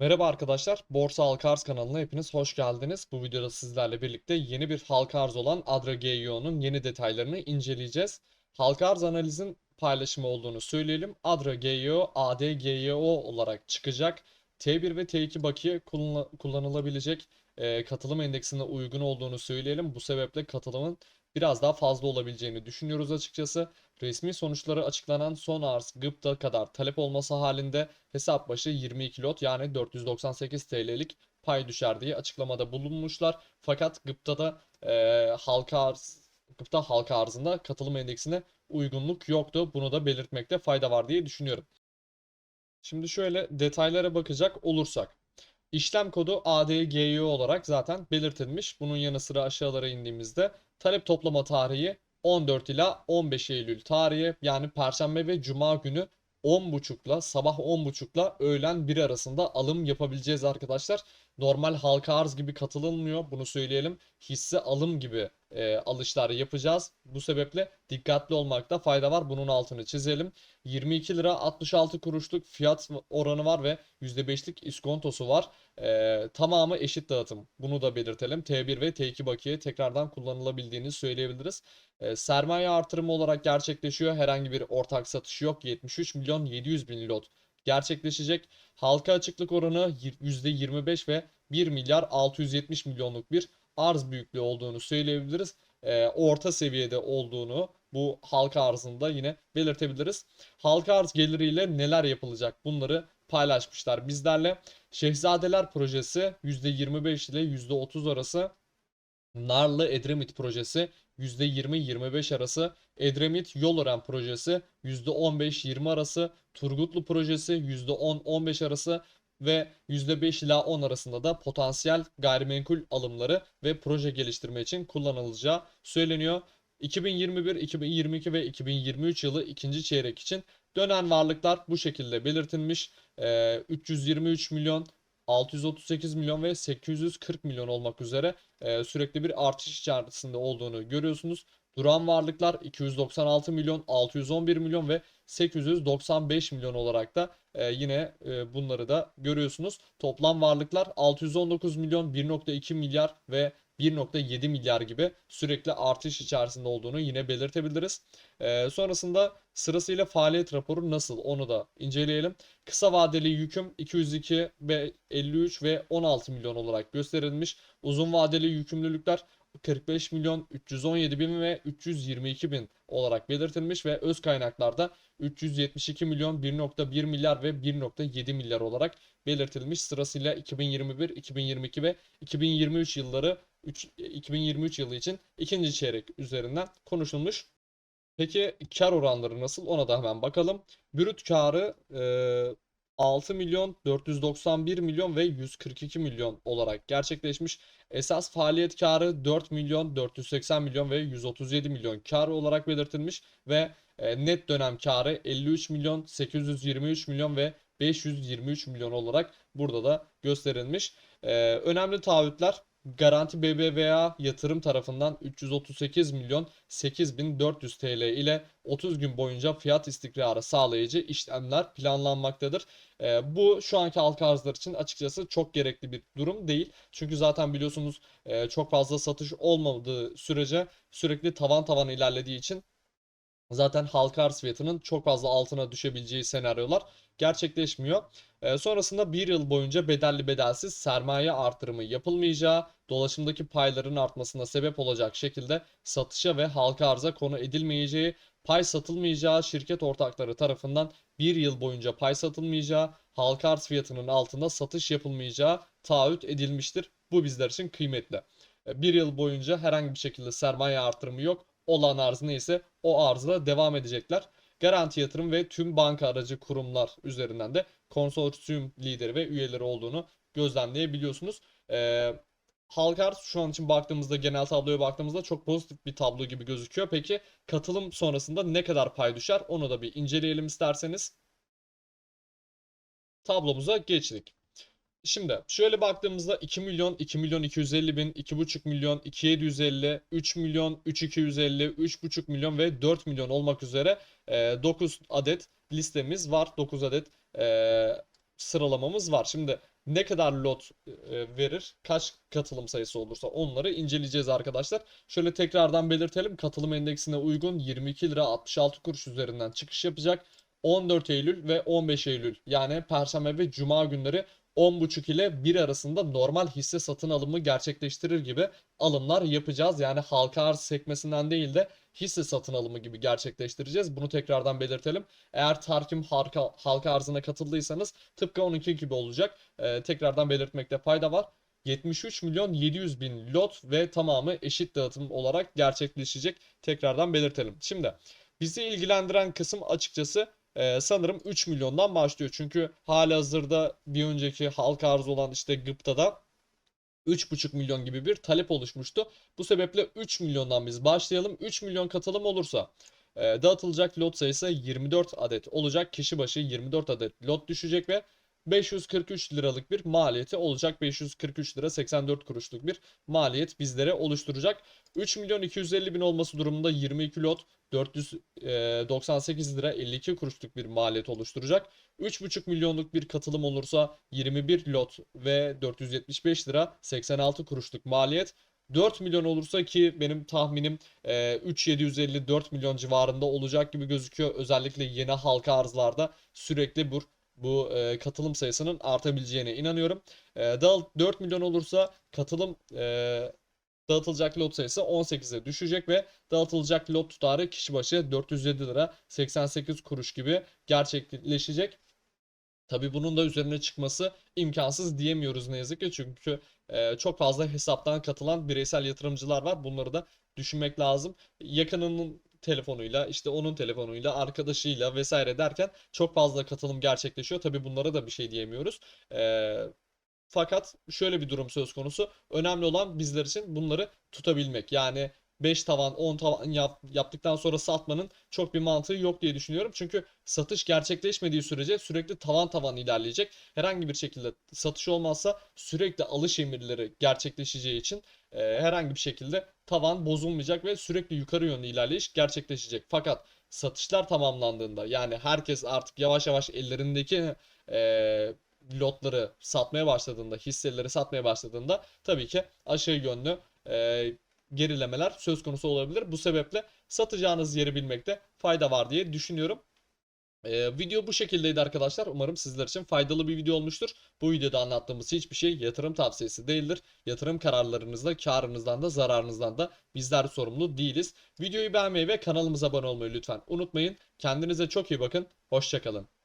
Merhaba arkadaşlar, Borsa Halka Arz kanalına hepiniz hoş geldiniz. Bu videoda sizlerle birlikte yeni bir halka arz olan Adra GEO'nun yeni detaylarını inceleyeceğiz. Halka arz analizin paylaşımı olduğunu söyleyelim. Adra GEO, ADGEO olarak çıkacak. T1 ve T2 bakiye kullanı- kullanılabilecek katılım endeksine uygun olduğunu söyleyelim. Bu sebeple katılımın biraz daha fazla olabileceğini düşünüyoruz açıkçası. Resmi sonuçları açıklanan son arz GIP'ta kadar talep olması halinde hesap başı 22 lot yani 498 TL'lik pay düşer diye açıklamada bulunmuşlar. Fakat GIP'ta da e, halka arz GIP'ta halka arzında katılım endeksine uygunluk yoktu. Bunu da belirtmekte fayda var diye düşünüyorum. Şimdi şöyle detaylara bakacak olursak. İşlem kodu ADGEO olarak zaten belirtilmiş. Bunun yanı sıra aşağılara indiğimizde talep toplama tarihi 14 ila 15 Eylül tarihi yani Perşembe ve Cuma günü 10.30'la sabah 10.30'la öğlen 1 arasında alım yapabileceğiz arkadaşlar. Normal halka arz gibi katılınmıyor bunu söyleyelim. Hisse alım gibi e, alışlar yapacağız. Bu sebeple dikkatli olmakta fayda var. Bunun altını çizelim. 22 lira 66 kuruşluk fiyat oranı var ve %5'lik iskontosu var. Ee, tamamı eşit dağıtım. Bunu da belirtelim. T1 ve T2 bakiye tekrardan kullanılabildiğini söyleyebiliriz. Ee, sermaye artırımı olarak gerçekleşiyor. Herhangi bir ortak satış yok. 73 milyon 700 bin lot gerçekleşecek. Halka açıklık oranı %25 ve 1 milyar 670 milyonluk bir arz büyüklüğü olduğunu söyleyebiliriz. Ee, orta seviyede olduğunu bu halka arzında yine belirtebiliriz. Halka arz geliriyle neler yapılacak bunları paylaşmışlar bizlerle. Şehzadeler projesi %25 ile %30 arası. Narlı Edremit projesi %20-25 arası. Edremit Yolören projesi %15-20 arası. Turgutlu projesi %10-15 arası ve %5 ila 10 arasında da potansiyel gayrimenkul alımları ve proje geliştirme için kullanılacağı söyleniyor. 2021, 2022 ve 2023 yılı ikinci çeyrek için dönen varlıklar bu şekilde belirtilmiş. Ee, 323 milyon, 638 milyon ve 840 milyon olmak üzere e, sürekli bir artış içerisinde olduğunu görüyorsunuz. Duran varlıklar 296 milyon, 611 milyon ve 895 milyon olarak da e, yine e, bunları da görüyorsunuz. Toplam varlıklar 619 milyon, 1.2 milyar ve 1.7 milyar gibi sürekli artış içerisinde olduğunu yine belirtebiliriz. Ee, sonrasında sırasıyla faaliyet raporu nasıl onu da inceleyelim. Kısa vadeli yüküm 202 ve 53 ve 16 milyon olarak gösterilmiş. Uzun vadeli yükümlülükler 45 milyon 317 bin ve 322 bin olarak belirtilmiş ve öz kaynaklarda 372 milyon 1.1 milyar ve 1.7 milyar olarak belirtilmiş sırasıyla 2021, 2022 ve 2023 yılları 3, 2023 yılı için ikinci çeyrek üzerinden konuşulmuş. Peki kar oranları nasıl? Ona da hemen bakalım. Brüt karı e, 6 milyon 491 milyon ve 142 milyon olarak gerçekleşmiş. Esas faaliyet karı 4 milyon 480 milyon ve 137 milyon kar olarak belirtilmiş ve e, net dönem karı 53 milyon 823 milyon ve 523 milyon olarak burada da gösterilmiş. E, önemli taahhütler Garanti BBVA yatırım tarafından 338 milyon 8400 TL ile 30 gün boyunca fiyat istikrarı sağlayıcı işlemler planlanmaktadır. E, bu şu anki halka arzlar için açıkçası çok gerekli bir durum değil. Çünkü zaten biliyorsunuz e, çok fazla satış olmadığı sürece sürekli tavan tavan ilerlediği için zaten halka arz fiyatının çok fazla altına düşebileceği senaryolar gerçekleşmiyor. E, sonrasında bir yıl boyunca bedelli bedelsiz sermaye artırımı yapılmayacağı, dolaşımdaki payların artmasına sebep olacak şekilde satışa ve halka arza konu edilmeyeceği, pay satılmayacağı şirket ortakları tarafından bir yıl boyunca pay satılmayacağı, halka arz fiyatının altında satış yapılmayacağı taahhüt edilmiştir. Bu bizler için kıymetli. E, bir yıl boyunca herhangi bir şekilde sermaye artırımı yok. Olan arz neyse o arzla devam edecekler. Garanti Yatırım ve tüm banka aracı kurumlar üzerinden de konsorsiyum lideri ve üyeleri olduğunu gözlemleyebiliyorsunuz. Ee, halka arz şu an için baktığımızda genel tabloya baktığımızda çok pozitif bir tablo gibi gözüküyor. Peki katılım sonrasında ne kadar pay düşer onu da bir inceleyelim isterseniz. Tablomuza geçtik. Şimdi şöyle baktığımızda 2 milyon, 2 milyon 250 bin, 2,5 milyon, 2750, 3 milyon, 3250, 3,5 milyon ve 4 milyon olmak üzere e, 9 adet listemiz var. 9 adet e, sıralamamız var. Şimdi ne kadar lot e, verir, kaç katılım sayısı olursa onları inceleyeceğiz arkadaşlar. Şöyle tekrardan belirtelim. Katılım endeksine uygun 22 lira 66 kuruş üzerinden çıkış yapacak. 14 Eylül ve 15 Eylül yani Perşembe ve Cuma günleri 10.30 ile 1 arasında normal hisse satın alımı gerçekleştirir gibi alımlar yapacağız. Yani halka arz sekmesinden değil de hisse satın alımı gibi gerçekleştireceğiz. Bunu tekrardan belirtelim. Eğer Tarkim halka, halka arzına katıldıysanız tıpkı onunki gibi olacak. Ee, tekrardan belirtmekte fayda var. 73 milyon 700 bin lot ve tamamı eşit dağıtım olarak gerçekleşecek. Tekrardan belirtelim. Şimdi bizi ilgilendiren kısım açıkçası ee, sanırım 3 milyondan başlıyor. Çünkü halihazırda bir önceki halka arz olan işte Gıpta'da 3,5 milyon gibi bir talep oluşmuştu. Bu sebeple 3 milyondan biz başlayalım. 3 milyon katılım olursa e, dağıtılacak lot sayısı 24 adet olacak. Kişi başı 24 adet lot düşecek ve 543 liralık bir maliyeti olacak. 543 lira 84 kuruşluk bir maliyet bizlere oluşturacak. 3 milyon 250 bin olması durumunda 22 lot 498 lira 52 kuruşluk bir maliyet oluşturacak. 3,5 milyonluk bir katılım olursa 21 lot ve 475 lira 86 kuruşluk maliyet. 4 milyon olursa ki benim tahminim e, 3,750-4 milyon civarında olacak gibi gözüküyor. Özellikle yeni halka arzlarda sürekli bu bu e, katılım sayısının artabileceğine inanıyorum. E, 4 milyon olursa katılım e, dağıtılacak lot sayısı 18'e düşecek ve dağıtılacak lot tutarı kişi başı 407 lira 88 kuruş gibi gerçekleşecek. Tabii bunun da üzerine çıkması imkansız diyemiyoruz ne yazık ki çünkü e, çok fazla hesaptan katılan bireysel yatırımcılar var. Bunları da düşünmek lazım. Yakınının telefonuyla işte onun telefonuyla arkadaşıyla vesaire derken çok fazla katılım gerçekleşiyor. Tabii bunlara da bir şey diyemiyoruz. E, fakat şöyle bir durum söz konusu. Önemli olan bizler için bunları tutabilmek. Yani 5 tavan 10 tavan yap, yaptıktan sonra satmanın çok bir mantığı yok diye düşünüyorum. Çünkü satış gerçekleşmediği sürece sürekli tavan tavan ilerleyecek. Herhangi bir şekilde satış olmazsa sürekli alış emirleri gerçekleşeceği için e, herhangi bir şekilde tavan bozulmayacak ve sürekli yukarı yönlü ilerleyiş gerçekleşecek. Fakat satışlar tamamlandığında yani herkes artık yavaş yavaş ellerindeki e, lotları satmaya başladığında, hisseleri satmaya başladığında tabii ki aşağı yönlü e, gerilemeler söz konusu olabilir. Bu sebeple satacağınız yeri bilmekte fayda var diye düşünüyorum. Ee, video bu şekildeydi arkadaşlar. Umarım sizler için faydalı bir video olmuştur. Bu videoda anlattığımız hiçbir şey yatırım tavsiyesi değildir. Yatırım kararlarınızda karınızdan da zararınızdan da bizler sorumlu değiliz. Videoyu beğenmeyi ve kanalımıza abone olmayı lütfen unutmayın. Kendinize çok iyi bakın. Hoşçakalın.